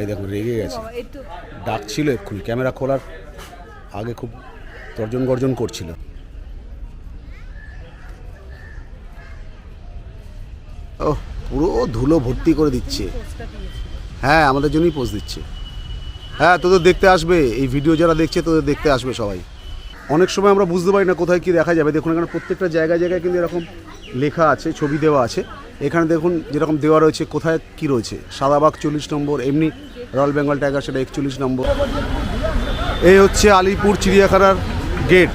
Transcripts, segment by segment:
এই দেখুন রেগে গেছে। বাবা, একটু ডাক ছিল এক্ষুনি। ক্যামেরা খোলার আগে খুব তর্জন গর্জন করছিল। ও পুরো ধুলো ভর্তি করে দিচ্ছে। হ্যাঁ আমাদের জন্যই পোজ দিচ্ছে। হ্যাঁ তোদের দেখতে আসবে। এই ভিডিও যারা দেখছে তোদের দেখতে আসবে সবাই। অনেক সময় আমরা বুঝতে পারি না কোথায় কি দেখা যাবে। দেখুন এখানে প্রত্যেকটা জায়গায় জায়গায় কিন্তু এরকম লেখা আছে ছবি দেওয়া আছে। এখানে দেখুন যেরকম দেওয়া রয়েছে, কোথায় কি রয়েছে। সাদাবাগ চল্লিশ নম্বর, এমনি রয়্যাল বেঙ্গল টাইগার সেটা একচল্লিশ নম্বর। এই হচ্ছে আলিপুর চিড়িয়াখানার গেট।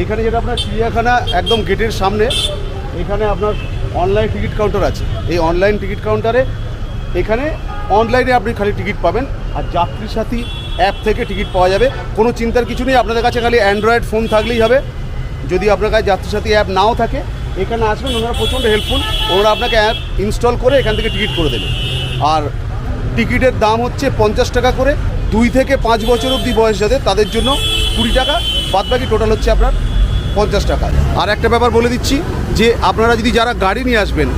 এইখানে যেটা আপনার চিড়িয়াখানা একদম গেটের সামনে, এখানে আপনার অনলাইন টিকিট কাউন্টার আছে। এই অনলাইন টিকিট কাউন্টারে এখানে অনলাইনে আপনি খালি টিকিট পাবেন, আর যাত্রী সাথী অ্যাপ থেকে টিকিট পাওয়া যাবে। কোনো চিন্তার কিছু নেই, আপনাদের কাছে খালি অ্যান্ড্রয়েড ফোন থাকলেই হবে। যদি আপনার কাছে যাত্রী সাথী অ্যাপ নাও থাকে, এখানে আসবেন, ওনারা প্রচণ্ড হেল্পফুল ওনারা আপনাকে অ্যাপ ইনস্টল করে এখান থেকে টিকিট করে দেবে। আর টিকিটের দাম হচ্ছে পঞ্চাশ টাকা করে। দুই থেকে পাঁচ বছর অবধি বয়স যাদের, তাদের জন্য কুড়ি টাকা বাদ বাকি টোটাল হচ্ছে আপনার পঞ্চাশ টাকা। আর একটা ব্যাপার বলে দিচ্ছি, যে আপনারা যদি যারা গাড়ি নিয়ে আসবেন,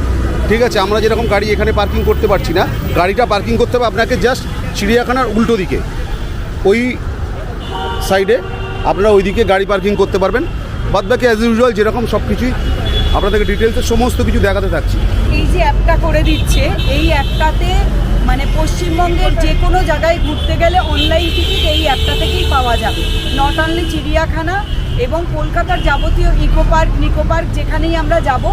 ঠিক আছে, আমরা যেরকম গাড়ি এখানে পার্কিং করতে পারছি না, গাড়িটা পার্কিং করতে হবে আপনাকে জাস্ট চিড়িয়াখানার উল্টো দিকে। ওই সাইডে আপনারা ওইদিকে গাড়ি পার্কিং করতে পারবেন। বাদ বাকি অ্যাজ ইউজুয়াল যেরকম সব কিছুই আপনাদেরকে ডিটেলসে সমস্ত কিছু দেখাতে থাকছি। এই যে অ্যাপটা করে দিচ্ছে এই অ্যাপটাতে মানে পশ্চিমবঙ্গের যে কোনো জায়গায় ঘুরতে গেলে অনলাইন টিকিট এই অ্যাপটা থেকেই পাওয়া যাবে। নট অনলি চিড়িয়াখানা এবং কলকাতার যাবতীয় ইকো পার্ক নিকো পার্ক যেখানেই আমরা যাব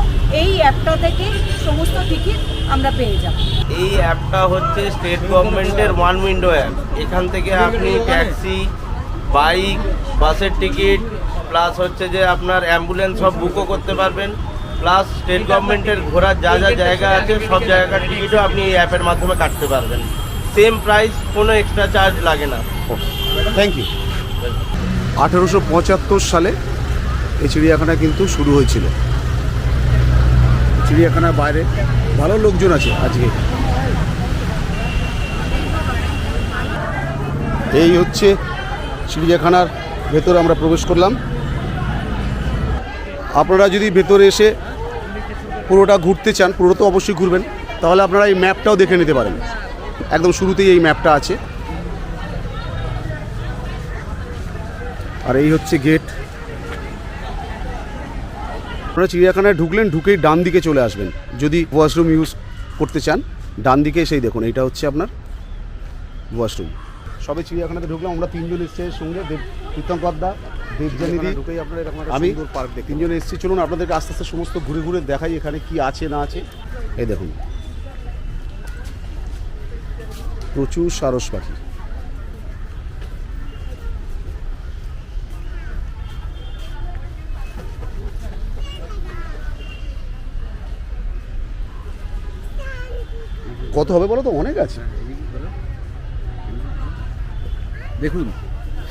এই অ্যাপটা থেকে সমস্ত টিকিট আমরা পেয়ে যাব। এই অ্যাপটা হচ্ছে স্টেট গভর্নমেন্টের ওয়ান উইন্ডো অ্যাপ এখান থেকে আপনি ট্যাক্সি বাইক বাসের টিকিট প্লাস হচ্ছে যে আপনার অ্যাম্বুলেন্স সব বুকও করতে পারবেন প্লাস স্টেট গভর্নমেন্টের ঘোরার যা যা জায়গা আছে, সব জায়গার টিকিটও আপনি এই অ্যাপের মাধ্যমে কাটতে পারবেন। সেম প্রাইস কোনো এক্সট্রা চার্জ লাগে না। থ্যাংক ইউ আঠেরোশো পঁচাত্তর সালে এই চিড়িয়াখানা কিন্তু শুরু হয়েছিল। চিড়িয়াখানার বাইরে ভালো লোকজন আছে আজকে। এই হচ্ছে চিড়িয়াখানার ভেতরে আমরা প্রবেশ করলাম। আপনারা যদি ভেতরে এসে পুরোটা ঘুরতে চান পুরো তো অবশ্যই ঘুরবেন, তাহলে আপনারা এই ম্যাপটাও দেখে নিতে পারেন। একদম শুরুতেই এই ম্যাপটা আছে। আর এই হচ্ছে গেট। আপনারা চিড়িয়াখানায় ঢুকলেন, ঢুকেই ডান দিকে চলে আসবেন। যদি ওয়াশরুম ইউজ করতে চান, ডান দিকে সেই দেখুন, এইটা হচ্ছে আপনার ওয়াশরুম সবে চিড়িয়াখানাতে ঢুকলাম, আমরা তিনজন এসছে সঙ্গে দেব প্রীতঙ্কর দা এরকম আমি তিনজন এসেছি চলুন আপনাদেরকে আস্তে আস্তে সমস্ত ঘুরে ঘুরে দেখাই এখানে কি আছে না আছে। এই দেখুন। প্রচুর সারস পাখি। কত হবে বলো তো? অনেক আছে। দেখুন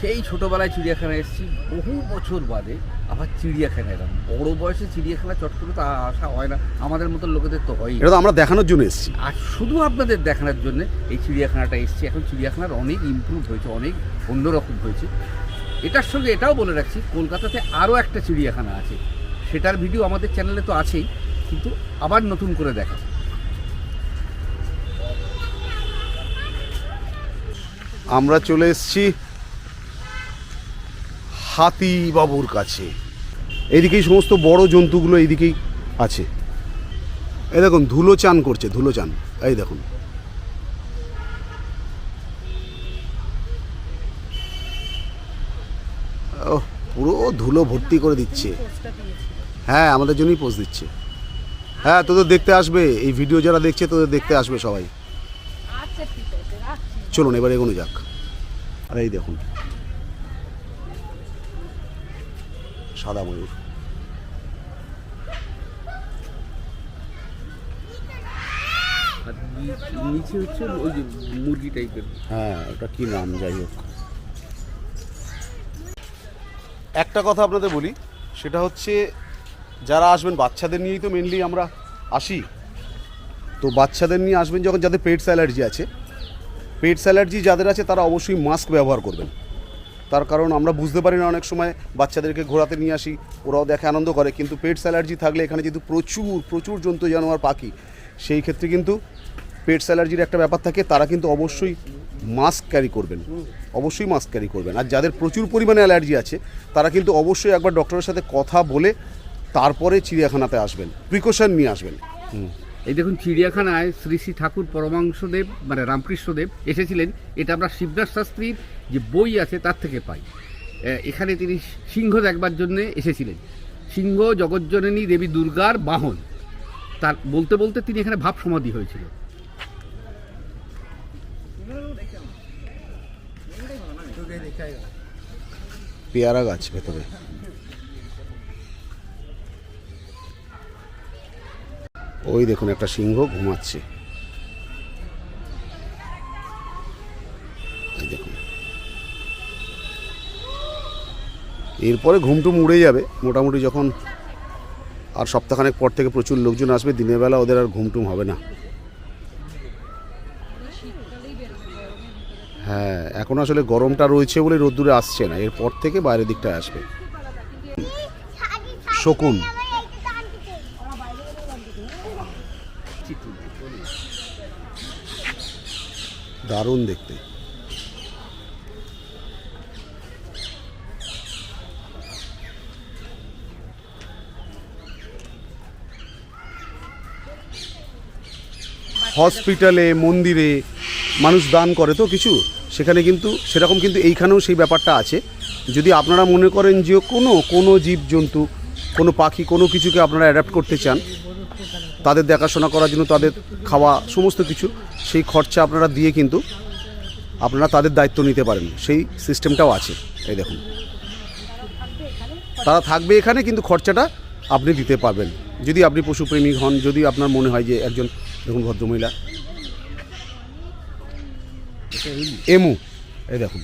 সেই ছোটোবেলায় চিড়িয়াখানায় এসেছি বহু বছর বাদে আবার চিড়িয়াখানা এলাম। বড় বয়সে চিড়িয়াখানা চট করে তা আসা হয় না আমাদের মতো লোকেদের তো হয় এটা তো আমরা দেখানোর জন্য এসেছি। আর শুধু আপনাদের দেখানোর জন্য এই চিড়িয়াখানাটা এসেছি। এখন চিড়িয়াখানার অনেক ইমপ্রুভ হয়েছে অনেক অন্যরকম হয়েছে। এটার সঙ্গে এটাও বলে রাখছি কলকাতাতে আরও একটা চিড়িয়াখানা আছে। সেটার ভিডিও আমাদের চ্যানেলে তো আছেই কিন্তু আবার নতুন করে দেখা। আমরা চলে এসেছি হাতি বাবুর কাছে। এইদিকেই সমস্ত বড় জন্তুগুলো এইদিকেই আছে। এই দেখুন ধুলো চান করছে ধুলো চান। এই দেখুন। ও পুরো ধুলো ভর্তি করে দিচ্ছে। হ্যাঁ আমাদের জন্যই পোস্ট দিচ্ছে। হ্যাঁ তোদের দেখতে আসবে। এই ভিডিও যারা দেখছে তোদের দেখতে আসবে সবাই। আচ্ছা চলুন এবার এগোনো যাক। আর এই দেখুন। সাদা ময়ূর নিচে হচ্ছে ওই যে মুরগি টাইপের। হ্যাঁ ওটা কি নাম যাই হোক। একটা কথা আপনাদের বলি সেটা হচ্ছে যারা আসবেন বাচ্চাদের নিয়েই তো মেনলি আমরা আসি। তো বাচ্চাদের নিয়ে আসবেন যখন যাদের পেটস অ্যালার্জি আছে পেটস অ্যালার্জি যাদের আছে তারা অবশ্যই মাস্ক ব্যবহার করবেন। তার কারণ আমরা বুঝতে পারি না অনেক সময় বাচ্চাদেরকে ঘোরাতে নিয়ে আসি, ওরাও দেখে আনন্দ করে। কিন্তু পেটস অ্যালার্জি থাকলে এখানে যেহেতু প্রচুর প্রচুর জন্তু জানোয়ার পাখি, সেই ক্ষেত্রে কিন্তু পেটস অ্যালার্জির একটা ব্যাপার থাকে, তারা কিন্তু অবশ্যই মাস্ক ক্যারি করবেন। অবশ্যই মাস্ক ক্যারি করবেন। আর যাদের প্রচুর পরিমাণে অ্যালার্জি আছে, তারা কিন্তু অবশ্যই একবার ডক্টরের সাথে কথা বলে তারপরে চিড়িয়াখানাতে আসবেন, প্রিকশন নিয়ে আসবেন। হুম। এই দেখুন চিড়িয়াখানায় শ্রী শ্রী ঠাকুর পরমাংশদেব মানে রামকৃষ্ণদেব এসেছিলেন। এটা আমরা শিবদাস শাস্ত্রীর যে বই আছে তার থেকে পাই। এখানে তিনি সিংহ দেখবার জন্য এসেছিলেন। সিংহ জগজ্জননী দেবী দুর্গার বাহন। তার বলতে বলতে তিনি এখানে ভাব সমাধি হয়েছিল। পেয়ারা গাছ ভেতরে। ওই দেখুন একটা সিংহ ঘুমাচ্ছে। দেখুন। এরপরে ঘুমটুম উড়ে যাবে মোটামুটি যখন আর সপ্তাহখানেক পর থেকে প্রচুর লোকজন আসবে দিনের বেলা ওদের আর ঘুমটুম হবে না। হ্যাঁ এখন আসলে গরমটা রয়েছে বলে রোদ্দুরে আসছে না এরপর থেকে বাইরের দিকটা আসবে। শকুন। দারুণ দেখতে। হসপিটালে, মন্দিরে মানুষ দান করে তো কিছু। সেখানে কিন্তু, সেরকম কিন্তু এইখানেও সেই ব্যাপারটা আছে। যদি আপনারা মনে করেন যে কোনো কোনো জীবজন্তু, কোনো পাখি, কোনো কিছুকে আপনারা অ্যাডাপ্ট করতে চান তাদের দেখাশোনা করার জন্য তাদের খাওয়া সমস্ত কিছু, সেই খরচা আপনারা দিয়ে কিন্তু আপনারা তাদের দায়িত্ব নিতে পারেন। সেই সিস্টেমটাও আছে, এই দেখুন। তারা থাকবে এখানে, কিন্তু খরচাটা আপনি দিতে পারবেন। যদি আপনি পশুপ্রেমিক হন, যদি আপনার মনে হয় যে একজন, দেখুন ভদ্রমহিলা। এমু, এই দেখুন।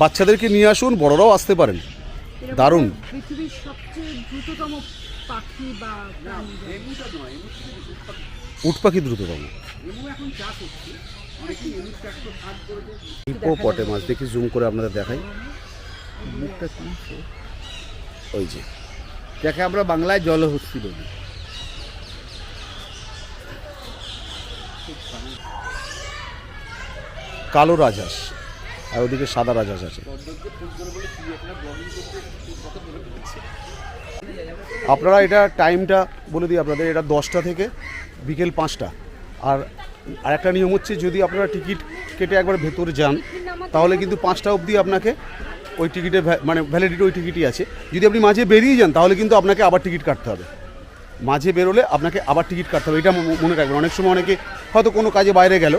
বাচ্চাদেরকে নিয়ে আসুন, বড়রাও আসতে পারেন। দারুণ। পৃথিবীর সবচেয়ে দ্রুততম পাখি বা উট পাখি দ্রুততম পটে মাছ দেখি জুম করে আপনাদের দেখাই। মুখটা ওই যে। যাকে আমরা বাংলায় জলহস্তি বলি। কালো রাজহাঁস। আর ওদিকে সাদা রাজহাঁস আছে। আপনারা এটা টাইমটা বলে দিই আপনাদের, এটা দশটা থেকে বিকেল পাঁচটা। আর আরেকটা নিয়ম হচ্ছে যদি আপনারা টিকিট কেটে একবার ভেতরে যান, তাহলে কিন্তু পাঁচটা অবধি আপনাকে ওই টিকিটে মানে ভ্যালিডিটি ওই টিকিটই আছে। যদি আপনি মাঝে বেরিয়ে যান, তাহলে কিন্তু আপনাকে আবার টিকিট কাটতে হবে। মাঝে বেরোলে আপনাকে আবার টিকিট কাটতে হবে, এটা মনে রাখবেন। অনেক সময় অনেকে হয়তো কোনো কাজে বাইরে গেল,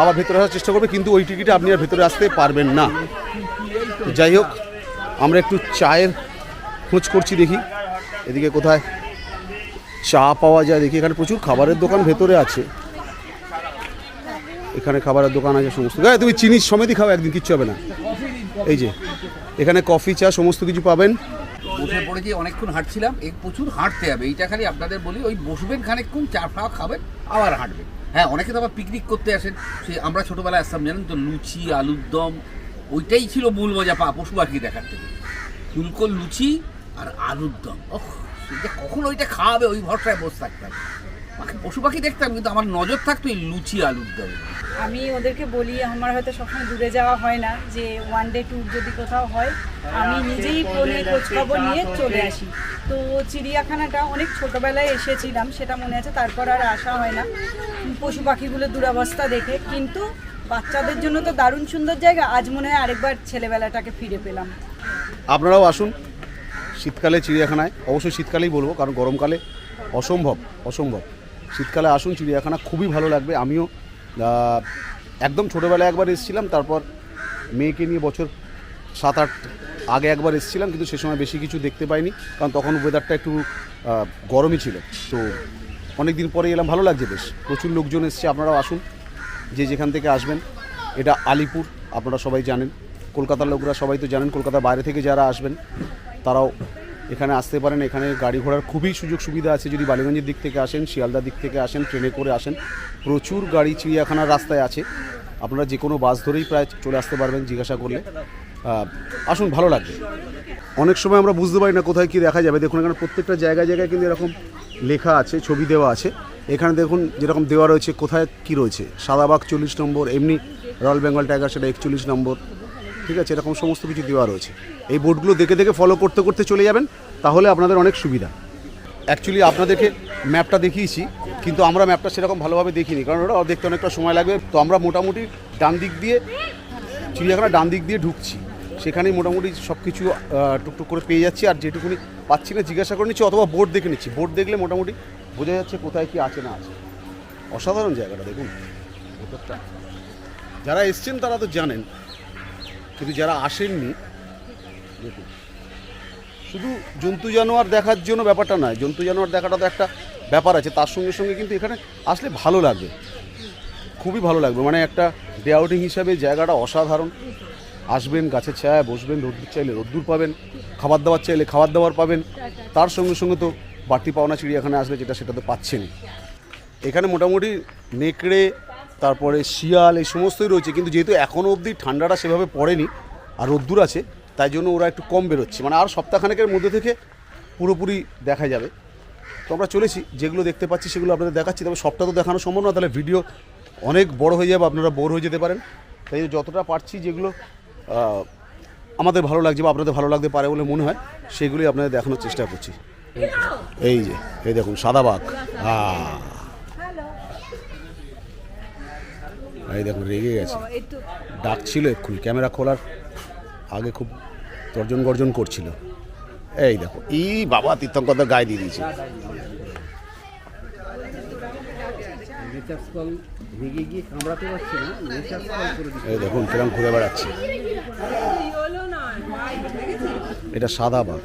আবার ভেতরে আসার চেষ্টা করবে, কিন্তু ওই টিকিটে আপনি আর ভেতরে আসতে পারবেন না। যাই হোক, আমরা একটু চায়ের খোঁজ করছি দেখি। এদিকে কোথায় চা পাওয়া যায়? দেখি, এখানে প্রচুর খাবারের দোকান ভেতরে আছে। এখানে খাবারের দোকান আছে, সমস্ত। গায়ে, তুমি চিনি সমেতই খাও একদিন কিচ্ছু হবে না। এই যে, এখানে কফি, চা, সমস্ত কিছু পাবেন। অনেকক্ষণ হাঁটছিলাম, এই প্রচুর হাঁটতে হবে। এইটা খালি আপনাদের বলি, ওই খানিকক্ষণ, চা খাবেন, আবার হ্যাঁ অনেকে তো আবার পিকনিক করতে আসেন। সে আমরা ছোটোবেলায় আসতাম, জানেন তো, লুচি, আলুর দম, ওইটাই ছিল মজা পশু পাখি দেখার থেকে। ফুলকো লুচি আর আলুর দম ওহ সেটা কখন ওইটা খাওয়াবে ওই ভরসায় বসে থাকতাম। পশু পাখি দেখতাম কিন্তু আমার নজর থাকতো এই লুচি আলুর দম আমি ওদেরকে বলি আমার হয়তো সবসময় দূরে যাওয়া হয় না যে ওয়ান ডে ট্যুর যদি কোথাও হয় আমি নিজেই ফোনে খোঁজখবর নিয়ে চলে আসি। তো চিড়িয়াখানাটা অনেক ছোটোবেলায় এসেছিলাম সেটা মনে আছে তারপর আর আসা হয় না। পশু পাখিগুলোর দুরবস্থা দেখে কিন্তু বাচ্চাদের জন্য তো দারুণ সুন্দর জায়গা আজ মনে হয় আরেকবার ছেলেবেলাটাকে ফিরে পেলাম। আপনারাও আসুন। শীতকালে চিড়িয়াখানায়, অবশ্যই শীতকালেই বলব, কারণ গরমকালে অসম্ভব অসম্ভব। শীতকালে আসুন, চিড়িয়াখানা খুবই ভালো লাগবে। আমিও একদম ছোটোবেলায় একবার এসেছিলাম, তারপর মেয়েকে নিয়ে বছর সাত আট আগে একবার এসেছিলাম, কিন্তু সে সময় বেশি কিছু দেখতে পাইনি, কারণ তখন ওয়েদারটা একটু গরমই ছিল। তো অনেক দিন পরে এলাম, ভালো লাগছে বেশ। প্রচুর লোকজন এসছে, আপনারাও আসুন, যে যেখান থেকে আসবেন। এটা আলিপুর, আপনারা সবাই জানেন। কলকাতার লোকরা সবাই তো জানেন, কলকাতার বাইরে থেকে যারা আসবেন তারাও এখানে আসতে পারেন। এখানে গাড়ি ঘোড়ার খুবই সুযোগ সুবিধা আছে। যদি বালিগঞ্জের দিক থেকে আসেন, শিয়ালদার দিক থেকে আসেন, ট্রেনে করে আসেন, প্রচুর গাড়ি চিড়িয়াখানার রাস্তায় আছে। আপনারা যে কোনো বাস ধরেই প্রায় চলে আসতে পারবেন জিজ্ঞাসা করলে। আসুন, ভালো লাগবে। অনেক সময় আমরা বুঝতে পারি না কোথায় কি দেখা যাবে। দেখুন, এখানে প্রত্যেকটা জায়গায় জায়গায় কিন্তু এরকম লেখা আছে, ছবি দেওয়া আছে। এখানে দেখুন, যেরকম দেওয়া রয়েছে কোথায় কি রয়েছে। সাদাবাগ চল্লিশ নম্বর, এমনি রয়্যাল বেঙ্গল টাইগার সেটা একচল্লিশ নম্বর। ঠিক আছে, এরকম সমস্ত কিছু দেওয়া রয়েছে। এই বোর্ডগুলো দেখে দেখে ফলো করতে করতে চলে যাবেন, তাহলে আপনাদের অনেক সুবিধা। অ্যাকচুয়ালি আপনাদেরকে ম্যাপটা দেখিয়েছি, কিন্তু আমরা ম্যাপটা সেরকম ভালোভাবে দেখিনি, কারণ ওটা দেখতে অনেকটা সময় লাগবে। তো আমরা মোটামুটি ডান দিক দিয়ে, চিড়িয়াখানা ডান দিক দিয়ে ঢুকছি। সেখানেই মোটামুটি সব কিছু টুকটুক করে পেয়ে যাচ্ছি, আর যেটুকুনি পাচ্ছি না জিজ্ঞাসা করে নিচ্ছি, অথবা বোর্ড দেখে নিচ্ছি। বোর্ড দেখলে মোটামুটি বোঝা যাচ্ছে কোথায় কি আছে না আছে। অসাধারণ জায়গাটা, দেখুন। যারা এসছেন তারা তো জানেন কিন্তু যারা আসেননি, দেখুন, শুধু জন্তু জানোয়ার দেখার জন্য ব্যাপারটা নয়, জন্তু জানোয়ার দেখাটা তো একটা ব্যাপার আছে, তার সঙ্গে সঙ্গে কিন্তু এখানে আসলে ভালো লাগবে, খুবই ভালো লাগবে মানে একটা ডে আউটিং হিসাবে জায়গাটা অসাধারণ, আসবেন, গাছের ছায়ায় বসবেন, রোদ্দুর চাইলে রোদ্দুর পাবেন, খাবার দাবার চাইলে খাবার দাবার পাবেন, তার সঙ্গে সঙ্গে তো বাড়তি পাওনা চিড়িয়াখানা আসলে যেটা সেটা তো পাচ্ছেন এখানে মোটামুটি নেকড়ে তারপরে শিয়াল, এই সমস্তই রয়েছে। কিন্তু যেহেতু এখনও অবধি ঠান্ডাটা সেভাবে পড়েনি আর রোদ্দুর আছে, তাই জন্য ওরা একটু কম বেরোচ্ছে। মানে আর সপ্তাহখানেকের মধ্যে থেকে পুরোপুরি দেখা যাবে। তো আমরা চলেছি, যেগুলো দেখতে পাচ্ছি সেগুলো আপনাদের দেখাচ্ছি। তবে সবটা তো দেখানো সম্ভব না, তাহলে ভিডিও অনেক বড় হয়ে যাবে, আপনারা বোর হয়ে যেতে পারেন। তাই যতটা পারছি যেগুলো আমাদের ভালো লাগছে বা আপনাদের ভালো লাগতে পারে বলে মনে হয়, সেগুলোই আপনাদের দেখানোর চেষ্টা করছি। এই যে, এই দেখুন, সাদা বাঘ। হ্যাঁ। এই দেখুন, রেগে গেছে। ডাকছিল এক্ষুনি, ক্যামেরা খোলার আগে খুব তর্জন গর্জন করছিল। এই দেখো, ই বাবা, তীর্থঙ্করদের গায়ে দিয়ে দিয়েছে। এই দেখুন, কিরম ঘুরে বেড়াচ্ছে। এটা সাদা বাঘ।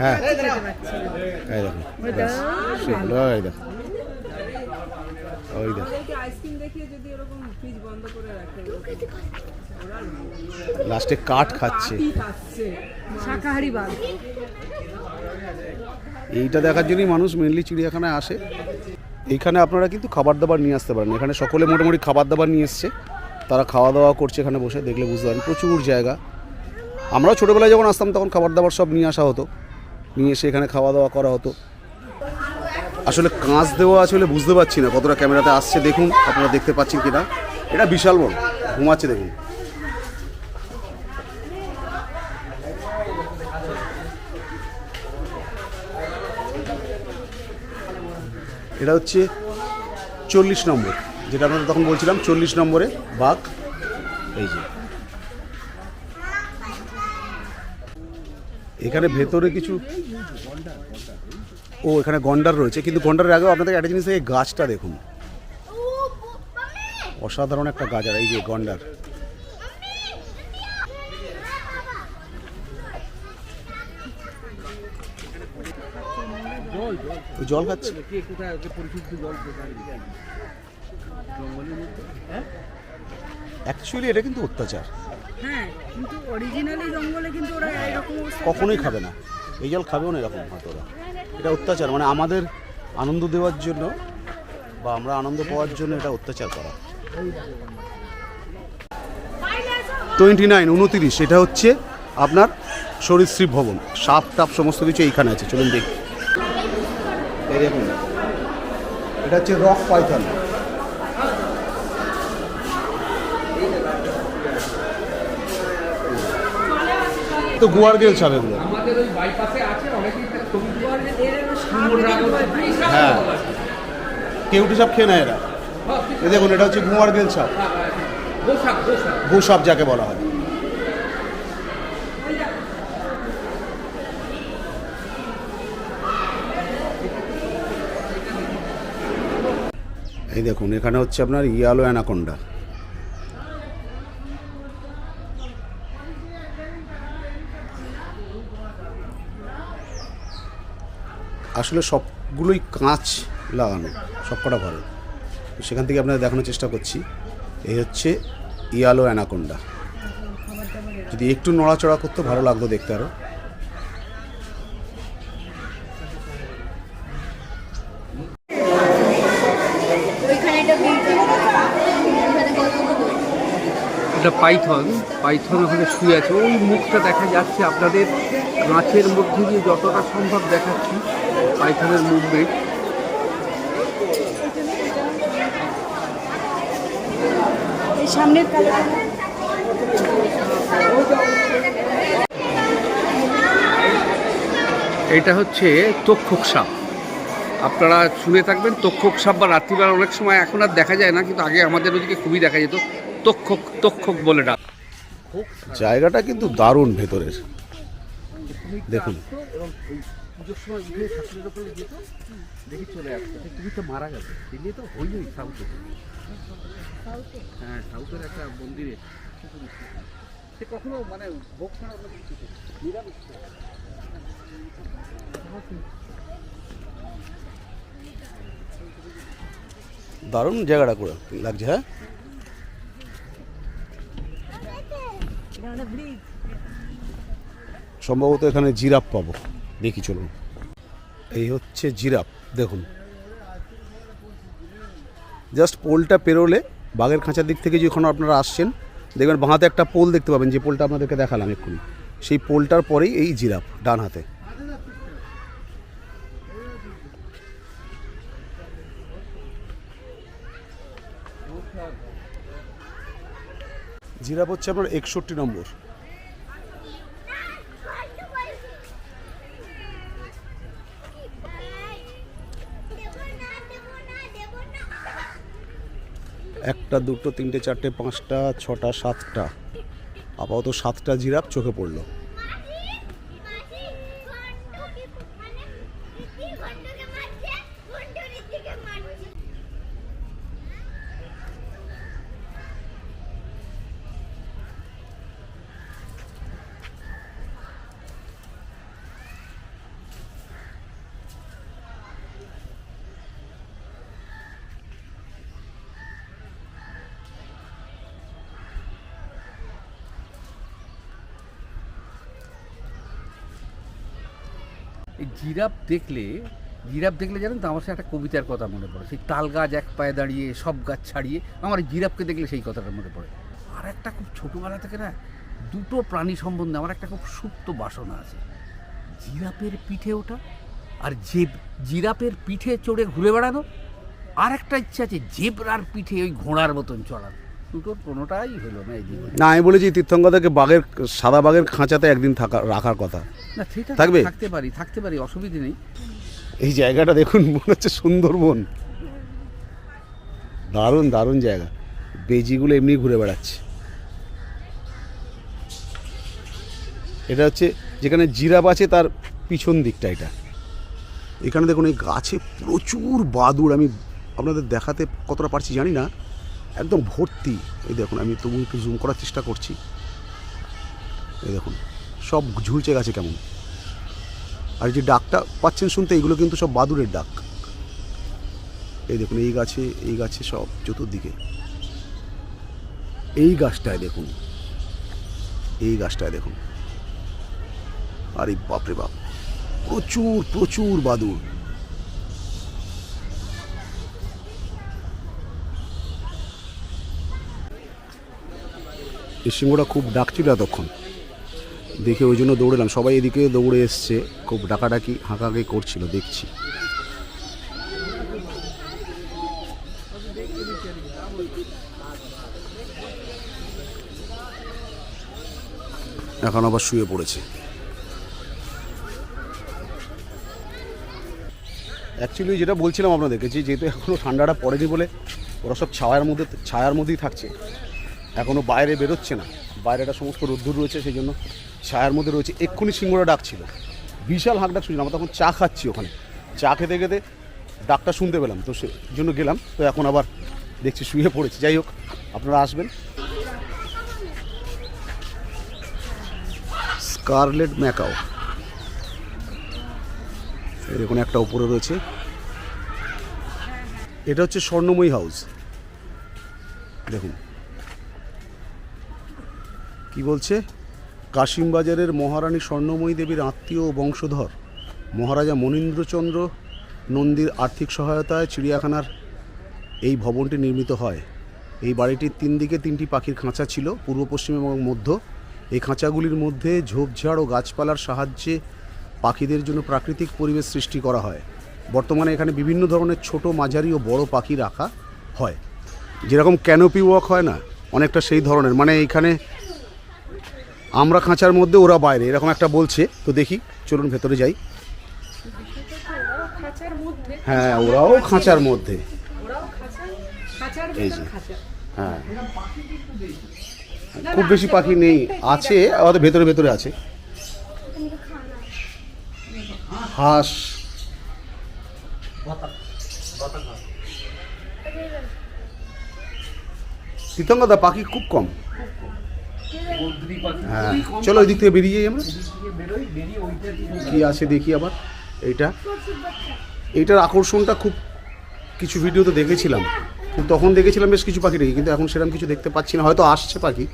হ্যাঁ। এই দেখুন এই দেখো ওই দেখো। আইসক্রিম দেখিয়ে যদি এরকম ফ্রিজ বন্ধ করে রাখে। লাস্টে কাঠ খাচ্ছে। শাকাহারি বাঘ। এইটা দেখার জন্যই মানুষ মেনলি চিড়িয়াখানায় আসে। এইখানে আপনারা কিন্তু খাবার দাবার নিয়ে আসতে পারেন। এখানে সকলে মোটামুটি খাবার দাবার নিয়ে এসছে। তারা খাওয়া দাওয়া করছে এখানে বসে দেখলে বুঝতে পারেন প্রচুর জায়গা। আমরাও ছোটোবেলায় যখন আসতাম তখন খাবার দাবার সব নিয়ে আসা হতো। নিয়ে এসে এখানে খাওয়া দাওয়া করা হতো। আসলে কাঁচ দেওয়া আসলে বুঝতে পারছি না কতটা ক্যামেরাতে আসছে, দেখুন, আপনারা দেখতে পাচ্ছেন কিনা। এটা বিশাল বড়, ঘুমাচ্ছে দেখুন। এটা হচ্ছে চল্লিশ নম্বর, যেটা আমরা তখন বলছিলাম, চল্লিশ নম্বরে বাঘ। এই যে। এখানে ভেতরে কিছু ও এখানে গন্ডার রয়েছে কিন্তু গন্ডারের আগেও আপনাদের একটা জিনিস এই গাছটা দেখুন। অসাধারণ একটা গাছ আর এই যে গন্ডার। জল খাচ্ছে? অ্যাকচুয়ালি এটা কিন্তু অত্যাচার। হ্যাঁ কিন্তু অরিজিনালি জঙ্গলে কিন্তু ওরা এরকম কখনোই খাবে না। এই জল খাবেও না এরকম হয়তো ওরা। এটা অত্যাচার মানে আমাদের আনন্দ দেওয়ার জন্য বা আমরা আনন্দ পাওয়ার জন্য এটা অত্যাচার করা। টোয়েন্টি নাইন, উনতিরিশ, এটা হচ্ছে আপনার সরীসৃপ ভবন, সাপ টাপ সমস্ত কিছু এইখানে আছে, চলুন দেখি। এটা হচ্ছে রক পাইথন তো গোয়ার গেল সাপ আমাদের ওই বাইপাসে আছে অনেকেই হ্যাঁ। কেউটি সাপ খেয়ে নেয় এরা? এ দেখুন, এটা হচ্ছে ঘুমার গেল সাপ গোসাপ যাকে বলা হয়। এই দেখুন, এখানে হচ্ছে আপনার ইয়ালো অ্যানাকোন্ডা। আসলে সবগুলোই কাঁচ লাগানো, সবকটা ঘরে। সেখান থেকে আপনাদের দেখানোর চেষ্টা করছি। এই হচ্ছে ইয়ালো অ্যানাকোন্ডা। যদি একটু নড়াচড়া করতো, ভালো লাগতো দেখতে আরও এটা পাইথন পাইথন ওখানে শুয়ে আছে। ওই মুখটা দেখা যাচ্ছে আপনাদের। কাঁচের মধ্যে দিয়ে যতটা সম্ভব দেখাচ্ছি পাইথনের মুভমেন্ট সামনের এটা হচ্ছে তক্ষক সাপ আপনারা শুনে থাকবেন তক্ষক সাপ বা রাত্রিবেলা অনেক সময় এখন আর দেখা যায় না কিন্তু আগে আমাদের ওদিকে খুবই দেখা যেত। তক্ষক তক্ষক বলে ডাক। জায়গাটা কিন্তু দারুণ ভেতরের। দেখুন। এবং পুজোর সময় উঠে ঠাকুরের ওপরে যেত দেখি চলে আসতো সেই কুমিরটা মারা গেছে তো হই হই সাউথে। হ্যাঁ সাউথের একটা মন্দিরে। সে কখনো মানে ভোগ ছাড়া অন্য কিছু নিরামিষ দারুণ জায়গাটা করে লাগছে হ্যাঁ? সম্ভবত এখানে জিরাফ পাবো। দেখি চলুন। এই হচ্ছে জিরাফ, দেখুন। জাস্ট পোলটা পেরোলে, বাঘের খাঁচার দিক থেকে যখন আপনারা আসছেন, দেখবেন বাঁহাতে একটা পোল দেখতে পাবেন, যে পোলটা আপনাদেরকে দেখালাম এক্ষুনি। সেই পোলটার পরেই এই জিরাফ, ডান হাতে। জিরাফ হচ্ছে আপনার একষট্টি নম্বর। একটা দুটো তিনটে চারটে পাঁচটা ছটা সাতটা। আপাতত সাতটা জিরাফ চোখে পড়ল। জিরাফ দেখলে জিরাফ দেখলে জানেন তো আমার সে একটা কবিতার কথা মনে পড়ে। সেই তাল গাছ এক পায়ে দাঁড়িয়ে, সব গাছ ছাড়িয়ে, আমার জিরাফকে দেখলে সেই কথাটা মনে পড়ে। আর একটা খুব ছোটোবেলা থেকে না, দুটো প্রাণী সম্বন্ধে আমার একটা খুব সুপ্ত বাসনা আছে। জিরাফের পিঠে ওঠা আর জেব জিরাফের পিঠে চড়ে ঘুরে বেড়ানো, আর একটা ইচ্ছা আছে জেবরার পিঠে ওই ঘোড়ার মতন চড়ানো। দুটোর কোনোটাই হলো না এই জীবনে না আমি বলেছি তীর্থঙ্গদাকে বাঘের সাদা বাঘের খাঁচাতে একদিন থাকা রাখার কথা। না সেটা থাকবে? থাকতে পারি থাকতে পারি অসুবিধে নেই। এই জায়গাটা দেখুন মনে হচ্ছে সুন্দরবন। দারুণ দারুণ জায়গা। বেজিগুলো এমনি ঘুরে বেড়াচ্ছে। এটা হচ্ছে যেখানে জিরাফ আছে তার পিছন দিকটা এটা। এখানে দেখুন এই গাছে প্রচুর বাদুড়। আমি আপনাদের দেখাতে কতটা পারছি জানি না। একদম ভর্তি। এই দেখুন, আমি তবু একটু জুম করার চেষ্টা করছি। এই দেখুন, সব ঝুলছে গাছে কেমন। আর যে ডাকটা পাচ্ছেন শুনতে, এগুলো কিন্তু সব বাদুড়ের ডাক। এই দেখুন, এই গাছে এই গাছে সব চতুর্দিকে। এই গাছটায় দেখুন, এই গাছটায় দেখুন। আরে বাপরে বাপ, প্রচুর প্রচুর বাদুড়। সিংহটা খুব ডাকছিল এতক্ষণ। দেখে ওই জন্য দৌড়েলাম। সবাই এদিকে দৌড়ে এসছে। খুব ডাকাডাকি, হাঁকাহাঁকি করছিল, দেখছি। এখন আবার শুয়ে পড়েছে। অ্যাকচুয়ালি যেটা বলছিলাম আপনাদেরকে যেহেতু এখনও ঠান্ডাটা পড়েনি বলে ওরা সব ছায়ার মধ্যে, ছায়ার মধ্যেই থাকছে। এখনও বাইরে বেরোচ্ছে না। বাইরেটা সমস্ত রোদ্দুর রয়েছে, সেই জন্য ছায়ার মধ্যে রয়েছে। এক্ষুনি সিংহরা ডাকছিল। বিশাল হাঁক ডাক শুনলাম আমরা তখন চা খাচ্ছি ওখানে। চা খেতে খেতে ডাকটা শুনতে পেলাম। তো সেই জন্য গেলাম। তো এখন আবার দেখছি শুয়ে পড়েছি। যাই হোক, আপনারা আসবেন। Scarlet macaw. দেখুন, একটা উপরে রয়েছে। এটা হচ্ছে স্বর্ণময়ী হাউস। দেখুন। কি বলছে? কাশিমবাজারের মহারানী স্বর্ণময়ী দেবীর আত্মীয় বংশধর মহারাজা মনীন্দ্রচন্দ্র নন্দীর আর্থিক সহায়তায় চিড়িয়াখানার এই ভবনটি নির্মিত হয়। এই বাড়িটির তিন দিকে তিনটি পাখির খাঁচা ছিল, পূর্ব, পশ্চিম এবং মধ্য। এই খাঁচাগুলির মধ্যে ঝোপঝাড় ও গাছপালার সাহায্যে পাখিদের জন্য প্রাকৃতিক পরিবেশ সৃষ্টি করা হয়। বর্তমানে এখানে বিভিন্ন ধরনের ছোট মাঝারি ও বড় পাখি রাখা হয়। যেরকম ক্যানোপি ওয়াক হয় না, অনেকটা সেই ধরনের। মানে এইখানে আমরা খাঁচার মধ্যে ওরা বাইরে। এরকম একটা বলছে। তো দেখি চলুন ভেতরে যাই। হ্যাঁ ওরাও খাঁচার মধ্যে। ওরাও খাঁচা খাঁচার এই যে। হ্যাঁ। খুব বেশি পাখি নেই। আছে আমাদের ভেতরে ভেতরে আছে। হাঁস। তিতঙ্গদা পাখি খুব কম। হ্যাঁ। চলো ওই দিক থেকে বেরিয়ে যাই আমরা। কি আছে দেখি আবার। এইটা। এইটার আকর্ষণটা খুব কিছু ভিডিওতে দেখেছিলাম। কিন্তু তখন দেখেছিলাম বেশ কিছু পাখি দেখি, কিন্তু এখন সেরকম কিছু দেখতে পাচ্ছি না। হয়তো আসছে পাখি।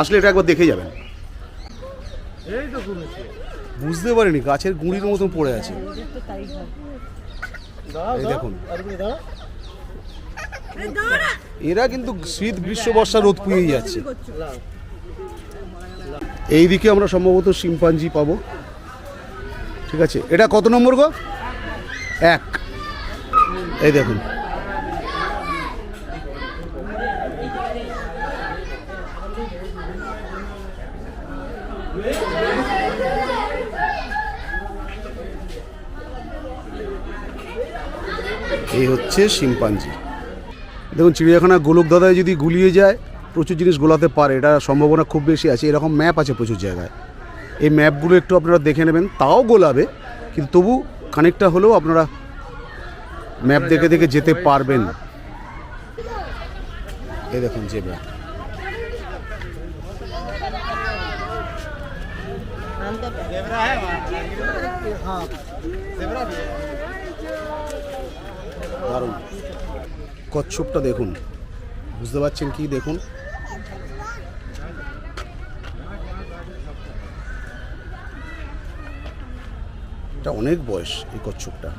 আসলে এটা একবার দেখে যাবেন। বুঝতে পারিনি, গাছের গুঁড়ির মতন পড়ে আছে। দেখুন। এরা কিন্তু শীত গ্রীষ্ম, বর্ষা, রোদ পুড়িয়ে যাচ্ছে। এইদিকে আমরা সম্ভবত শিম্পাঞ্জি পাবো। ঠিক আছে? এটা কত নম্বর গো? এক। এই দেখুন। এই হচ্ছে শিম্পাঞ্জি। দেখুন চিড়িয়াখানা গোলক দাদায় যদি গুলিয়ে যায়, প্রচুর জিনিস গোলাতে পারে, এটা সম্ভাবনা খুব বেশি আছে, এরকম ম্যাপ আছে প্রচুর জায়গায়। এই ম্যাপগুলো একটু আপনারা দেখে নেবেন, তাও গোলাবে, কিন্তু তবু খানিকটা হলেও আপনারা ম্যাপ দেখে দেখে যেতে পারবেন। এই দেখুন জেব্রা দারুণ। কচ্ছপটা দেখুন। বুঝতে পারছেন কি? দেখুন। এটা অনেক বয়স এই কচ্ছপটা।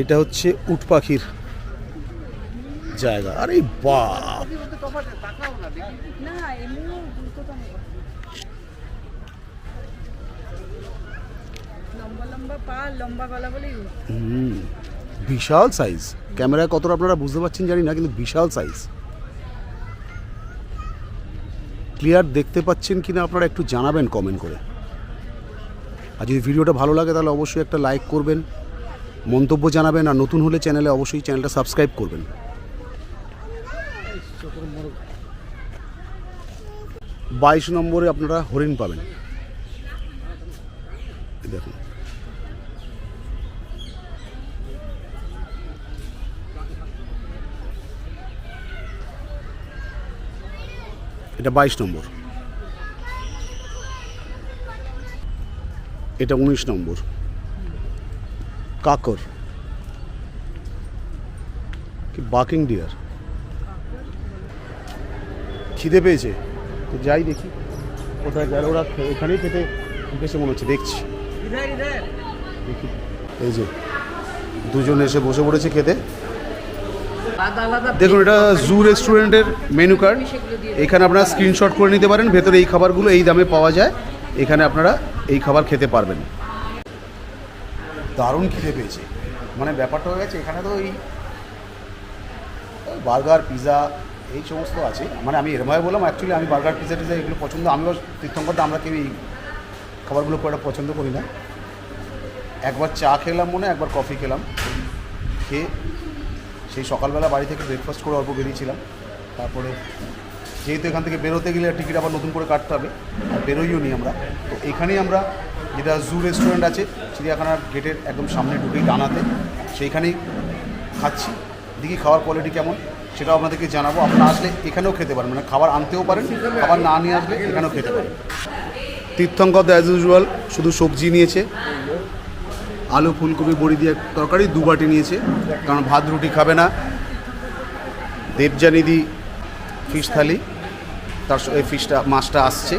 এটা হচ্ছে উট পাখির জায়গা। আরে বাপ না এমনি দ্রুততম হুম, বিশাল সাইজ ক্যামেরায় কতটা আপনারা বুঝতে পারছেন জানি না, কিন্তু বিশাল সাইজ ক্লিয়ার দেখতে পাচ্ছেন কিনা আপনারা একটু জানাবেন কমেন্ট করে। আর যদি ভিডিওটা ভালো লাগে তাহলে অবশ্যই একটা লাইক করবেন, মন্তব্য জানাবেন, আর নতুন হলে চ্যানেলে অবশ্যই চ্যানেলটা সাবস্ক্রাইব করবেন। বাইশ নম্বরে আপনারা হরিণ পাবেন। দেখুন। এটা বাইশ নম্বর। এটা উনিশ নম্বর। কাকর। কি বাকিং ডিয়ার খিদে পেয়েছে। তো যাই দেখি। কোথায় গেল ওরা? এখানেই খেতে বেশি মনে হচ্ছে। দেখছি। দেখি। এই যে দুজন এসে বসে পড়েছে খেতে। দেখুন, এটা জু রেস্টুরেন্টের মেনু কার্ড এখানে আপনারা স্ক্রিনশট করে নিতে পারেন, ভেতরে এই খাবারগুলো এই দামে পাওয়া যায়। এখানে আপনারা এই খাবার খেতে পারবেন। দারুণ খেতে পেয়েছে। মানে ব্যাপারটা হয়ে গেছে, এখানে তো এই বার্গার পিৎজা এই সমস্ত আছে। মানে আমি এরমভাবে বললাম অ্যাকচুয়ালি আমি বার্গার পিৎজা টিজা এগুলো পছন্দ, আমিও তীর্থঙ্করটা আমরা কেউ এই খাবারগুলো খুব একটা পছন্দ করি না। একবার চা খেলাম মনে একবার কফি খেলাম। খেয়ে সেই সকালবেলা বাড়ি থেকে ব্রেকফাস্ট করে অল্প বেরিয়েছিলাম। তারপরে যেহেতু এখান থেকে বেরোতে গেলে টিকিট আবার নতুন করে কাটতে হবে, আর বেরোইও নি আমরা। তো এখানেই আমরা যেটা জু রেস্টুরেন্ট আছে, চিড়িয়াখানার গেটের একদম সামনে ঢুকেই ডানাতে সেইখানেই খাচ্ছি। দেখি খাওয়ার কোয়ালিটি কেমন, সেটাও আপনাদেরকে জানাব। আপনারা আসলে এখানেও খেতে পারেন মানে খাবার আনতেও পারেন, খাবার না নিয়ে আসলে এখানেও খেতে পারেন। তীর্থঙ্কর অ্যাজ ইউজুয়াল শুধু সবজি নিয়েছে। আলু ফুলকপি বড়ি দিয়ে তরকারি দু বাটি নিয়েছে কারণ ভাত রুটি খাবে না। দেবজানিদি ফিশ থালি তার সঙ্গে ফিশটা মাছটা আসছে।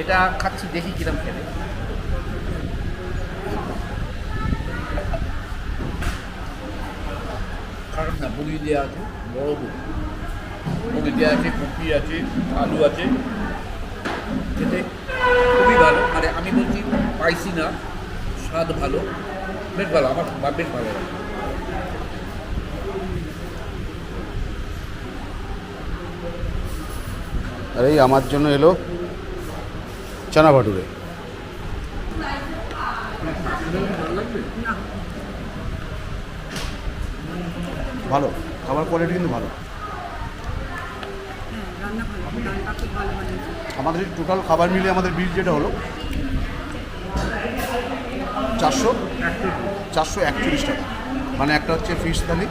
এটা খাচ্ছি দেখি কিরম খেতে। না বড়ি দেওয়া আছে বড় বড়ি। দেওয়া আছে কপি আছে আলু আছে। খেতে খুবই ভালো মানে আমি বলছি পাইছি না। স্বাদ ভালো বেশ ভালো আমার বেশ ভালো লাগে। আর এই আমার জন্য এলো চানা ভাটুরে। ভালো খাবার কোয়ালিটি কিন্তু ভালো। হ্যাঁ রান্না ভালো রান্না খুব ভালো বানিয়েছে। আমাদের টোটাল খাবার মিলিয়ে আমাদের বিল যেটা হলো চারশো চারশো একচল্লিশ টাকা। মানে একটা হচ্ছে ফিশ থালি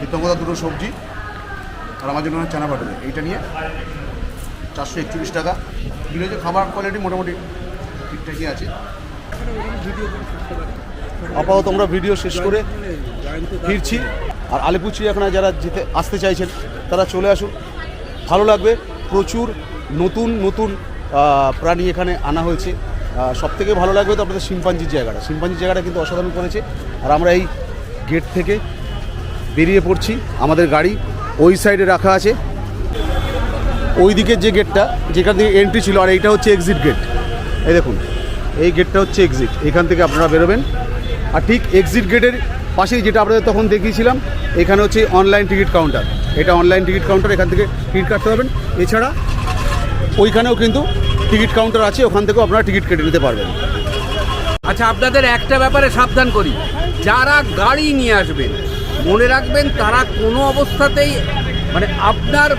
বিতঙ্গদা দুটো সবজি, আর আমার জন্য চানা পাঠাবে এইটা নিয়ে চারশো একচল্লিশ টাকা। বিল হচ্ছে খাবার কোয়ালিটি মোটামুটি ঠিকঠাকই আছে। আপাতত আমরা ভিডিও শেষ করে ফিরছি। আর আলিপুর চিড়িয়াখানায় যারা যেতে আসতে চাইছেন, তারা চলে আসুন। ভালো লাগবে। প্রচুর নতুন নতুন প্রাণী এখানে আনা হয়েছে। সব থেকে ভালো লাগবে তো আপনাদের শিম্পাঞ্জির জায়গাটা। শিম্পাঞ্জির জায়গাটা কিন্তু অসাধারণ করেছে। আর আমরা এই গেট থেকে বেরিয়ে পড়ছি। আমাদের গাড়ি ওই সাইডে রাখা আছে। ওই দিকের যে গেটটা, যেখান থেকে এন্ট্রি ছিল, আর এইটা হচ্ছে এক্সিট গেট এই দেখুন, এই গেটটা হচ্ছে এক্সিট এখান থেকে আপনারা বেরোবেন। আর ঠিক এক্সিট গেটের পাশেই যেটা আপনাদের তখন দেখিয়েছিলাম, এখানে হচ্ছে অনলাইন টিকিট কাউন্টার এটা অনলাইন টিকিট কাউন্টার এখান থেকে টিকিট কাটতে পারবেন। এছাড়া ওইখানেও কিন্তু টিকিট কাউন্টার আছে ওখান থেকেও আপনারা টিকিট কেটে নিতে পারবেন। আচ্ছা আপনাদের একটা ব্যাপারে সাবধান করি। যারা গাড়ি নিয়ে আসবেন মনে রাখবেন তারা কোনো অবস্থাতেই মানে আপনার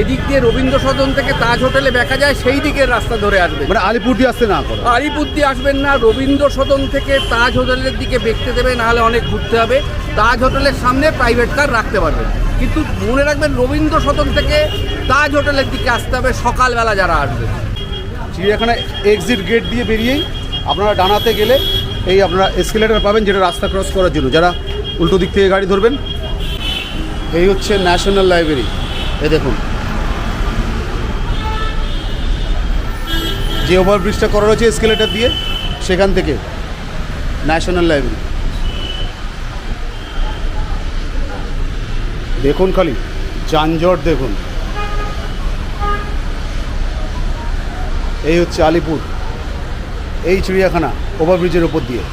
এদিক দিয়ে রবীন্দ্র সদন থেকে তাজ হোটেলে দেখা যায় সেই দিকের রাস্তা ধরে আসবে। মানে আলিপুর দিয়ে আসতে না করো আলিপুর দিয়ে আসবেন না রবীন্দ্র সদন থেকে তাজ হোটেলের দিকে দেখতে দেবে নাহলে অনেক ঘুরতে হবে। তাজ হোটেলের সামনে প্রাইভেট কার রাখতে পারবেন। কিন্তু মনে রাখবেন রবীন্দ্র সদন থেকে তাজ হোটেলের দিকে আসতে হবে সকালবেলা যারা আসবে। চিড়িয়াখানায় এক্সিট গেট দিয়ে বেরিয়েই আপনারা ডানাতে গেলে এই আপনারা এসকেলেটার পাবেন যেটা রাস্তা ক্রস করার জন্য। যারা উল্টো দিক থেকে গাড়ি ধরবেন, এই হচ্ছে ন্যাশনাল লাইব্রেরি এই দেখুন। যে ওভারব্রিজটা করা রয়েছে এসকেলেটার দিয়ে, সেখান থেকে ন্যাশনাল লাইব্রেরি দেখুন খালি, যানজট দেখুন। এই হচ্ছে আলিপুর এই চিড়িয়াখানা ওভারব্রিজের ওপর দিয়ে।